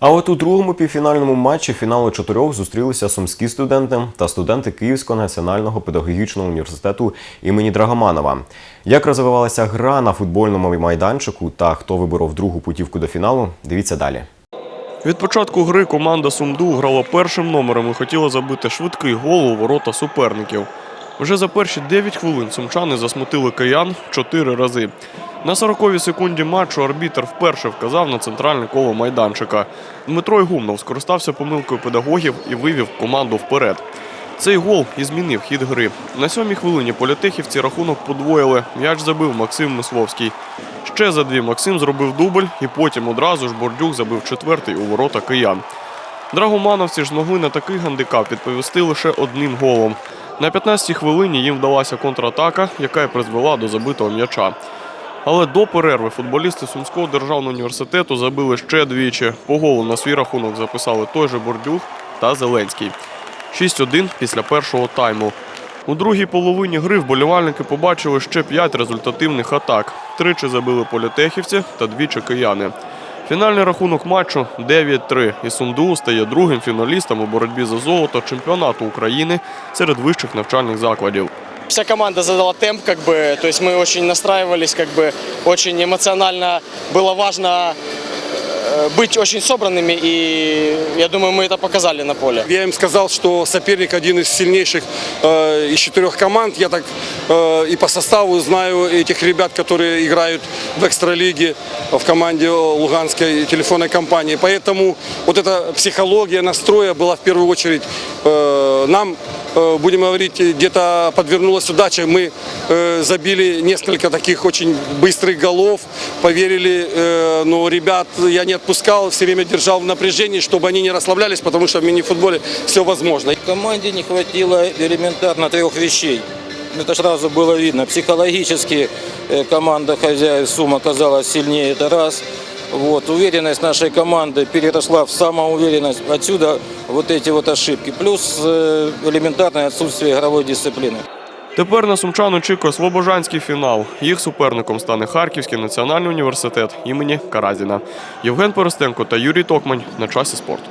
А от у другому півфінальному матчі фіналу чотирьох зустрілися сумські студенти та студенти Київського національного педагогічного університету імені Драгоманова. Як розвивалася гра на футбольному майданчику та хто виборов другу путівку до фіналу, дивіться далі. Від початку гри команда Сумду грала першим номером і хотіла забити швидкий гол у ворота суперників. Вже за перші 9 хвилин сумчани засмутили киян 4 рази. На 40-й секунді матчу арбітр вперше вказав на центральне коло майданчика. Дмитро Ігумнов скористався помилкою педагогів і вивів команду вперед. Цей гол і змінив хід гри. На сьомій хвилині політехівці рахунок подвоїли. М'яч забив Максим Мисловський. Ще за дві Максим зробив дубль, і потім одразу ж Бордюк забив четвертий у ворота киян. Драгомановці ж змогли на такий гандикап відповісти лише одним голом. На 15-й хвилині їм вдалася контратака, яка й призвела до забитого м'яча. Але до перерви футболісти Сумського державного університету забили ще двічі. По голу на свій рахунок записали той же Бордюг та Зеленський. 6-1 після першого тайму. У другій половині гри вболівальники побачили ще п'ять результативних атак. Тричі забили політехівці та двічі кияни. Фінальний рахунок матчу 9-3. І Сумду стає другим фіналістом у боротьбі за золото чемпіонату України серед вищих навчальних закладів. Вся команда задала темп, как бы, то есть мы очень настраивались, как бы, очень эмоционально было важно э, быть очень собранными, и я думаю, мы это показали на поле. Я им сказал, что соперник один из сильнейших э, из четырех команд. Я так э, и по составу знаю этих ребят, которые играют в экстралиге в команде Луганской телефонной компании. Поэтому вот эта психология настроя была в первую очередь э, нам, э, будем говорить, где-то подвернулась удача. Мы э, забили несколько таких очень быстрых голов, поверили, э, но ребят я не отпускал, все время держал в напряжении, чтобы они не расслаблялись, потому что в мини-футболе все возможно. Команде не хватило элементарно трех вещей. Это сразу было видно. Психологически э, команда хозяев Сум оказалась сильнее, это раз. Вот, уверенность нашей команды переросла в самоуверенность. Отсюда вот эти вот ошибки. Плюс э, элементарное отсутствие игровой дисциплины. Тепер на сумчан очікує Слобожанський фінал. Їх суперником стане Харківський національний університет імені Каразіна. Євген Перестенко та Юрій Токмань на часі спорту.